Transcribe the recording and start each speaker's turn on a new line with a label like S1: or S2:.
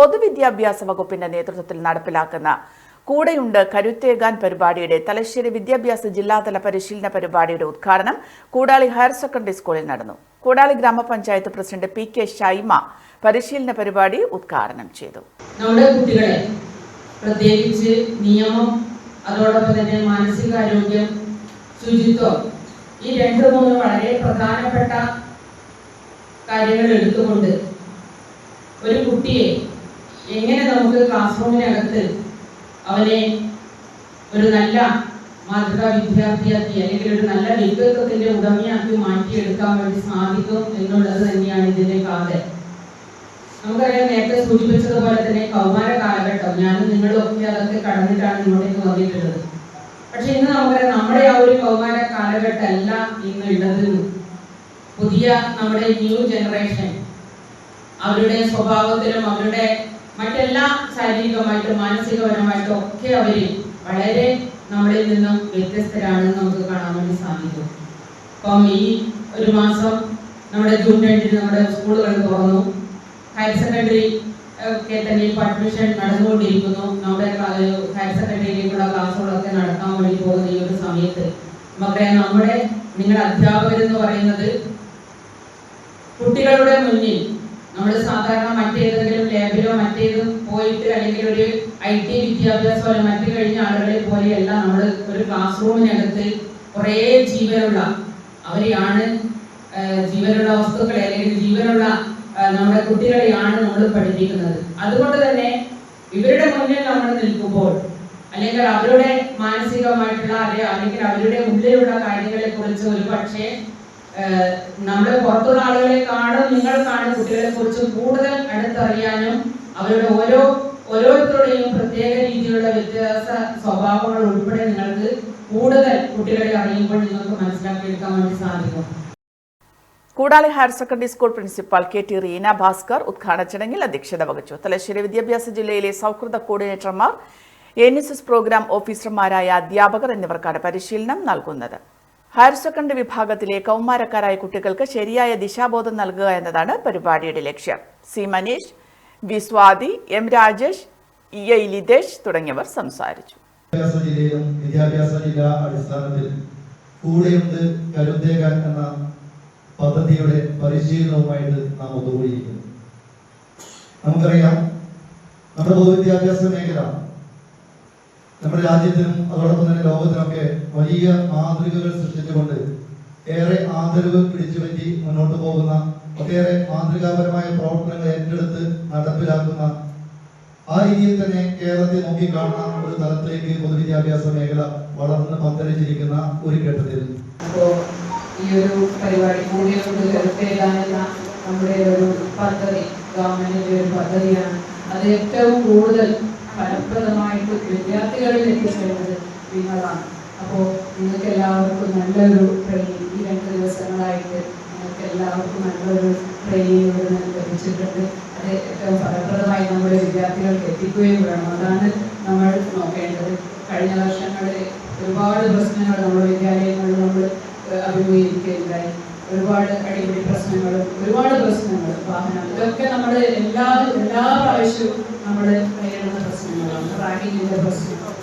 S1: പൊതുവിദ്യാഭ്യാസ വകുപ്പിന്റെ നേതൃത്വത്തിൽ നടപ്പിലാക്കുന്ന കൂടെയുണ്ട് കരുത്തേകാൻ പരിപാടിയുടെ തലശ്ശേരി വിദ്യാഭ്യാസ ജില്ലാതല പരിശീലന പരിപാടിയുടെ ഉദ്ഘാടനം കൂടാളി ഹയർ സെക്കൻഡറി സ്കൂളിൽ നടന്നു. കൂടാളി ഗ്രാമപഞ്ചായത്ത് പ്രസിഡന്റ് പി കെ ഷൈമ പരിശീലന പരിപാടി ഉദ്ഘാടനം ചെയ്തു.
S2: നമ്മുടെ കുട്ടികളെ പ്രത്യേകിച്ച് നിയമം അതോടൊപ്പം തന്നെ മാനസികാരോഗ്യം ശുചിത്വം ഈ രണ്ട് മൂന്ന് വളരെ പ്രധാനപ്പെട്ട കാര്യങ്ങൾ എടുത്തുകൊണ്ട് ഒരു കുട്ടിയെ എങ്ങനെ നമുക്ക് ക്ലാസ് റൂമിനകത്ത് അവനെ ഒരു നല്ല മാതൃകാ വിദ്യാർത്ഥിയാക്കി അല്ലെങ്കിൽ ഒരു നല്ല വ്യക്തിത്വത്തിന്റെ ഉടമയാക്കി മാറ്റിയെടുക്കാൻ വേണ്ടി സാധിക്കും എന്നുള്ളത് തന്നെയാണ് ഇതിന്റെ കാതൽ. നമുക്കറിയാം നേരത്തെ സൂചിപ്പിച്ചതുപോലെ തന്നെ കൗമാര കാലഘട്ടം. ഞാനും നിങ്ങളും ഒക്കെ അതൊക്കെ കടന്നിട്ടാണ് ഇങ്ങോട്ടേക്ക് വന്നിട്ടുള്ളത്. പക്ഷെ ഇന്ന് നമുക്കറിയാം നമ്മുടെ ആ ഒരു കൗമാര കാലഘട്ടം അല്ല ഇന്ന് ഉള്ളത് പുതിയ നമ്മുടെ ന്യൂ ജനറേഷൻ അവരുടെ സ്വഭാവത്തിലും അവരുടെ മറ്റെല്ലാ ശാരീരികമായിട്ടും മാനസികപരമായിട്ടും ഒക്കെ അവർ വളരെ നമ്മളിൽ നിന്നും വ്യത്യസ്തരാണെന്ന് നമുക്ക് കാണാൻ വേണ്ടി സാധിക്കും. അപ്പം ഈ ഒരു മാസം നമ്മുടെ ജൂൺ രണ്ടിന് നമ്മുടെ സ്കൂളുകൾ തുറന്നു. ഹയർ സെക്കൻഡറി ഒക്കെ തന്നെ ഇപ്പോൾ അഡ്മിഷൻ നടന്നുകൊണ്ടിരിക്കുന്നു. നമ്മുടെ ഹയർ സെക്കൻഡറിയിലേക്കുള്ള ക്ലാസ്സുകളൊക്കെ നടത്താൻ വേണ്ടി പോകുന്ന ഈ ഒരു സമയത്ത്. മക്കളെ നമ്മുടെ നിങ്ങളുടെ അധ്യാപകർ എന്ന് പറയുന്നത് കുട്ടികളുടെ മുന്നിൽ നമ്മൾ സാധാരണ ലാബിലോ മറ്റേതും പോയിട്ട് അല്ലെങ്കിൽ ഒരു ഐ ടി വിദ്യാഭ്യാസമോ മറ്റു കഴിഞ്ഞ ആളുകളെ പോലെയല്ല നമ്മൾ ഒരു ക്ലാസ് റൂമിനകത്ത് കുറേ ജീവനുള്ള അവരെയാണ് ജീവനുള്ള വസ്തുക്കളെ അല്ലെങ്കിൽ ജീവനുള്ള നമ്മുടെ കുട്ടികളെയാണ് നമ്മൾ പഠിപ്പിക്കുന്നത്. അതുകൊണ്ട് തന്നെ ഇവരുടെ മുന്നിൽ നമ്മൾ നിൽക്കുമ്പോൾ അല്ലെങ്കിൽ അവരുടെ മാനസികമായിട്ടുള്ള അല്ലെ- അല്ലെങ്കിൽ അവരുടെ ഉള്ളിലുള്ള കാര്യങ്ങളെ കുറിച്ച് ഒരു പക്ഷേ നമ്മുടെ പുറത്തുള്ള ആളുകളെക്കാളും കാണും കുട്ടികളെ കുറിച്ച് കൂടുതൽ അടുത്തറിയാനും അവരുടെ ഓരോ ഓരോരുത്തരുടെയും പ്രത്യേക രീതിയിലുള്ള വ്യത്യാസ സ്വഭാവങ്ങൾ ഉൾപ്പെടെ നിങ്ങൾക്ക് കൂടുതൽ കുട്ടികളെ അറിയുമ്പോൾ നിങ്ങൾക്ക് മനസ്സിലാക്കി മനസ്സിലാക്കിയെടുക്കാൻ വേണ്ടി സാധിക്കും.
S1: Koodali higher secondary school principal K T Reena Bhaskar ഉദ്ഘാടന ചടങ്ങിൽ അധ്യക്ഷത വഹിച്ചു. തലശ്ശേരി വിദ്യാഭ്യാസ ജില്ലയിലെ സൗഹൃദ കോർഡിനേറ്റർമാർ എൻ എസ് എസ് പ്രോഗ്രാം ഓഫീസർമാരായ അധ്യാപകർ എന്നിവർക്കാണ് പരിശീലനം നൽകുന്നത്. ഹയർ സെക്കൻഡറി വിഭാഗത്തിലെ കൗമാരക്കാരായ കുട്ടികൾക്ക് ശരിയായ ദിശാബോധം നൽകുക എന്നതാണ് പരിപാടിയുടെ ലക്ഷ്യം. C Maneesh V Swathi M Rajesh E I Lithesh തുടങ്ങിയവർ സംസാരിച്ചു.
S3: വിദ്യാഭ്യാസ ജില്ലയിലും വിദ്യാഭ്യാസ ജില്ലാ അടിസ്ഥാനത്തിൽ കൂടെയുണ്ട് കരുത്തേകാൻ എന്ന പദ്ധതിയുടെ പരിശീലനവുമായിട്ട് നാം ഒത്തുകൂടിയിരിക്കുന്നു. നമുക്കറിയാം നമ്മുടെ പൊതുവിദ്യാഭ്യാസ മേഖല നമ്മുടെ രാജ്യത്തിനും അതോടൊപ്പം തന്നെ ലോകത്തിനൊക്കെ വലിയ മാതൃകകൾ സൃഷ്ടിച്ചുകൊണ്ട് ഏറെ ആദരവ് പിടിച്ചുപറ്റി മുന്നോട്ട് പോകുന്ന ഒട്ടേറെ മാതൃകാപരമായ പ്രവർത്തനങ്ങൾ ഏറ്റെടുത്ത് നടപ്പിലാക്കുന്ന ആ രീതിയിൽ തന്നെ കേരളത്തെ നോക്കിക്കാണുന്ന ഒരു തലത്തിലേക്ക് പൊതുവിദ്യാഭ്യാസ മേഖല വളർന്ന് പന്തലിച്ചിരിക്കുന്ന ഒരു ഘട്ടത്തിൽ.
S2: അപ്പോൾ ഈ ഒരു പരിപാടി കൂടിയുണ്ട്. എഴുത്തേകാനെന്ന നമ്മുടെ ഒരു പദ്ധതി ഗവൺമെന്റിന്റെ ഒരു പദ്ധതിയാണ്. അത് ഏറ്റവും കൂടുതൽ ഫലപ്രദമായിട്ട് വിദ്യാർത്ഥികളിൽ എത്തിച്ചേരുന്നത് നിങ്ങളാണ് അപ്പോൾ നിങ്ങൾക്ക് എല്ലാവർക്കും നല്ലൊരു ട്രെയിനിങ് ഈ രണ്ട് ദിവസങ്ങളായിട്ട് എല്ലാവർക്കും നല്ലൊരു ട്രെയിനിങ് ഇവിടെ നിന്ന് ലഭിച്ചിട്ടുണ്ട്. അത് ഏറ്റവും ഫലപ്രദമായി നമ്മുടെ വിദ്യാർത്ഥികൾക്ക് എത്തിക്കുകയും വേണം. അതാണ് നമ്മൾ നോക്കേണ്ടത്. കഴിഞ്ഞ വർഷങ്ങളിൽ ഒരുപാട് പ്രശ്നങ്ങൾ നമ്മുടെ വിദ്യാലയങ്ങളിൽ നമ്മൾ അഭിമുഖീകരിക്കുകയുണ്ടായി. ഒരുപാട് അടിപിടി പ്രശ്നങ്ങളും ഒരുപാട് പ്രശ്നങ്ങൾ വാഹനം ഇതൊക്കെ നമ്മൾ എല്ലാ എല്ലാ പ്രാവശ്യവും നമ്മൾ നേരിടുന്ന പ്രശ്നങ്ങളാണ്. റാഗിങ്ങിന്റെ പ്രശ്നം.